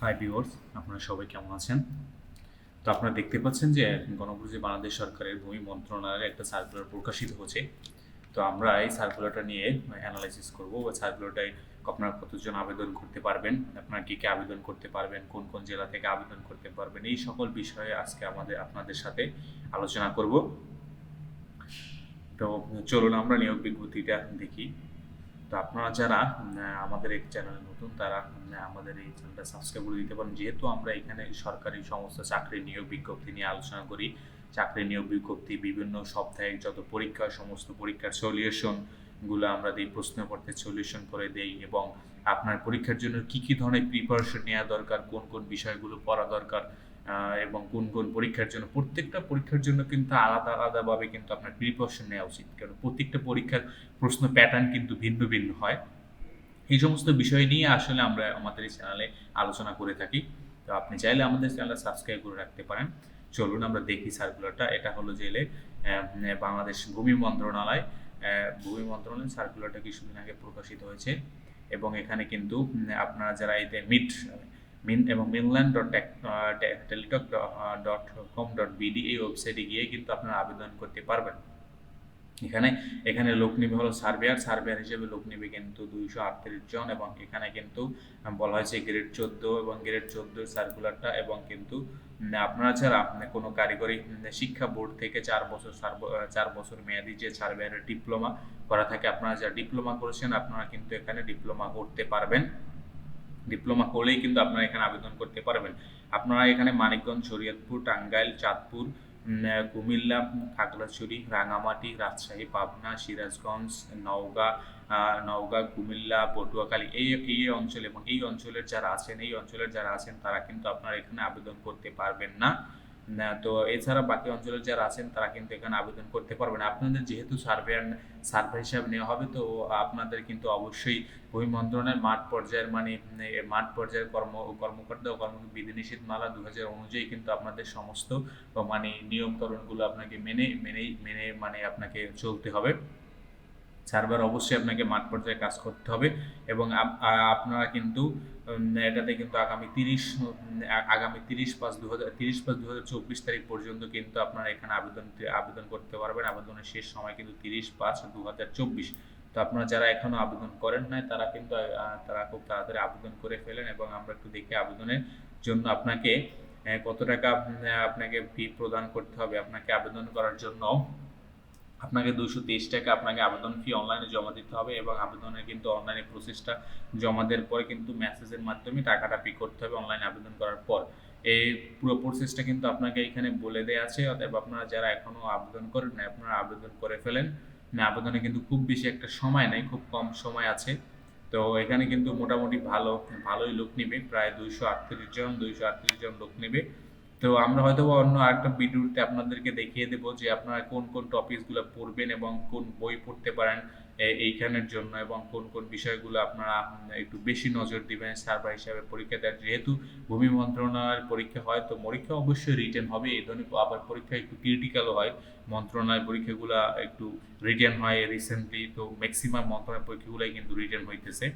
Hi viewers আপনারা সবাই কেমন আছেন? তো আপনারা দেখতে পাচ্ছেন যে গণপ্রজাতন্ত্রী বাংলাদেশ সরকারের ভূমি মন্ত্রণালয়ের একটা সার্কুলার প্রকাশিত হচ্ছে তো আমরা এই সার্কুলারটা নিয়ে অ্যানালাইসিস করব বা সার্কুলারটায় আপনারা কতজন আবেদন করতে পারবেন, আপনারা কী কী আবেদন করতে পারবেন, কোন কোন জেলা থেকে আবেদন করতে পারবেন, এই সকল বিষয়ে আজকে আমাদের আপনাদের সাথে আলোচনা করব। তো চলুন আমরা নিয়োগ বিজ্ঞপ্তিটা দেখি। তো আপনারা যারা আমাদের এই চ্যানেলে নতুন, তারা আমাদের এই চ্যানেলটা সাবস্ক্রাইব করে দিতে পারেন। যেহেতু আমরা এখানে সরকারি সমস্ত চাকরি নিয়োগ বিজ্ঞপ্তি নিয়ে আলোচনা করি, চাকরি নিয়োগ বিজ্ঞপ্তি বিভিন্ন সপ্তাহে যত পরীক্ষা, সমস্ত পরীক্ষার সলিউশনগুলো আমরা দিই, প্রশ্নপত্রের সলিউশন করে দেই এবং আপনার পরীক্ষার জন্য কি কি ধরনের প্রিপারেশন নেওয়া দরকার, কোন কোন বিষয়গুলো পড়া দরকার এবং কোন কোন পরীক্ষার জন্য। প্রত্যেকটা পরীক্ষার জন্য কিন্তু আলাদা আলাদাভাবে কিন্তু আপনার প্রিপারেশন নেওয়া উচিত। কারণ প্রত্যেকটা পরীক্ষার প্রশ্ন প্যাটার্ন কিন্তু ভিন্ন ভিন্ন হয়। এই সমস্ত বিষয় নিয়ে আসলে আমরা আমাদের এই চ্যানেলে আলোচনা করে থাকি। তো আপনি চাইলে আমাদের চ্যানেলটা সাবস্ক্রাইব করে রাখতে পারেন। চলুন আমরা দেখি সার্কুলারটা এটা হলো জেলে বাংলাদেশ ভূমি মন্ত্রণালয়। ভূমি মন্ত্রণালয় সার্কুলারটা কিছুদিন আগে প্রকাশিত হয়েছে। এবং এখানে কিন্তু আপনারা যারা এতে মিট মিন এবং মিনল্যান্ড dot Teletalk dot com dot BD এই ওয়েবসাইটে গিয়ে কিন্তু আপনারা আবেদন করতে পারবেন। এখানে এখানে লোক নিবে হলো সার্ভেয়ার সার্ভেয়ার হিসেবে লোক নিবে কিন্তু দুইশো আটত্রিশ জন এবং এখানে কিন্তু বলা হয়েছে গ্রেড চোদ্দ এবং গ্রেড চোদ্দ সার্কুলারটা এবং কিন্তু আপনারা ছাড়া উম, কোনো কারিগরি শিক্ষা বোর্ড থেকে চার বছর চার বছর মেয়াদি যে সার্ভেয়ারের ডিপ্লোমা করা থাকে আপনারা যারা ডিপ্লোমা করেছেন আপনারা কিন্তু এখানে ডিপ্লোমা করতে পারবেন। ডিপ্লোমা হলেই কিন্তু আপনারা এখানে আবেদন করতে পারবেন। আপনারা এখানে মানিকগঞ্জ শরীয়তপুর টাঙ্গাইল চাঁদপুর কুমিল্লা খাগড়াছড়ি রাঙামাটি রাজশাহী পাবনা সিরাজগঞ্জ নওগাঁ নওগাঁ কুমিল্লা পটুয়াখালী এই এই অঞ্চলে এবং এই অঞ্চলের যারা আছেন এই অঞ্চলের যারা আছেন তারা কিন্তু আপনারা এখানে আবেদন করতে পারবেন না, তো এছাড়া বাকি অঞ্চলের যারা আছেন, তারা কিন্তু এখানে আবেদন করতে পারবেন। আপনাদের যেহেতু সার্ভে সার্ভে হিসাব নেওয়া হবে, তো আপনাদের কিন্তু অবশ্যই ভূমি মন্ত্রণালয়ের মাঠ পর্যায়ের মানে মাঠ পর্যায়ের কর্ম, কর্মকর্তা ও কর্ম বিধিনিষেধ মালা দু হাজার অনুযায়ী কিন্তু আপনাদের সমস্ত মানে নিয়মকরণগুলো আপনাকে মেনে, মেনেই, মেনে মানে আপনাকে চলতে হবে। সার্ভার অবশ্যই আপনাকে মাঠ পর্যায়ে কাজ করতে হবে এবং আপনারা কিন্তু এটাতে কিন্তু আগামী তিরিশ আগামী তিরিশ পাঁচ দু হাজার, তিরিশ পাঁচ দু হাজার চব্বিশ তারিখ পর্যন্ত কিন্তু আপনারা এখানে আবেদন আবেদন করতে পারবেন। আবেদনের শেষ সময় কিন্তু তিরিশ পাঁচ দু হাজার চব্বিশ। তো আপনারা যারা এখনও আবেদন করেন নাই, তারা কিন্তু তারা খুব তাড়াতাড়ি আবেদন করে ফেলেন এবং আমরা একটু দেখি আবেদনের জন্য আপনাকে কত টাকা আপনাকে ফি প্রদান করতে হবে, আপনাকে আবেদন করার জন্য। আপনাকে দুশো তেইশ টাকা আপনাকে আবেদন ফি অনলাইনে জমা দিতে হবে এবং আবেদনের কিন্তু অনলাইনে প্রসেসটা জমা দেওয়ার পরে কিন্তু মেসেজের মাধ্যমে টাকাটা পে করতে হবে অনলাইনে আবেদন করার পর। এই পুরো প্রসেসটা কিন্তু আপনাকে এখানে বলে দেওয়া আছে, অতএব আপনারা যারা এখনও আবেদন করেন না আপনারা আবেদন করে ফেলেন। না আবেদনে কিন্তু খুব বেশি একটা সময় নেই, খুব কম সময় আছে। তো এখানে কিন্তু মোটামুটি ভালো, ভালোই লোক নেবে, প্রায় দুইশো আটত্রিশ জন, দুইশো আটত্রিশ জন লোক নেবে। তো আমরা হয়তো অন্য আরেকটা ভিডিওতে আপনাদেরকে দেখিয়ে দেবো যে আপনারা কোন কোন টপিকসগুলো পড়বেন এবং কোন বই পড়তে পারেন এইখানের জন্য এবং কোন কোন বিষয়গুলো আপনারা একটু বেশি নজর দিবেন সার্ভার হিসাবে পরীক্ষা দেওয়ার। যেহেতু ভূমি মন্ত্রণালয়ের পরীক্ষা হয়, তো পরীক্ষা অবশ্যই রিটার্ন হবে। এই ধরনের আবার পরীক্ষা একটু ক্রিটিক্যালও হয়। মন্ত্রণালয় পরীক্ষাগুলো একটু রিটেন হয় রিসেন্টলি তো ম্যাক্সিমাম মন্ত্রণালয় পরীক্ষাগুলোই কিন্তু রিটার্ন হইতেছে।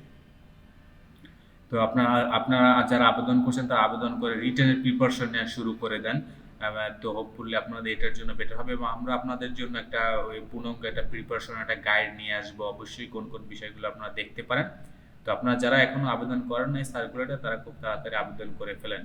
তো আপনারা আপনারা যারা আবেদন করছেন, তারা আবেদন করে রিটার্নের প্রিপারেশন নেওয়া শুরু করে দেন। তো হোপফুলি আপনাদের এটার জন্য বেটার হবে এবং আমরা আপনাদের জন্য একটা ওই পূর্ণাঙ্গ একটা প্রিপারেশন একটা গাইড নিয়ে আসব। অবশ্যই কোন কোন বিষয়গুলো আপনারা দেখতে পারেন। তো আপনারা যারা এখনও আবেদন করেন নাই সার্কুলারটা তারা খুব তাড়াতাড়ি আবেদন করে ফেলেন।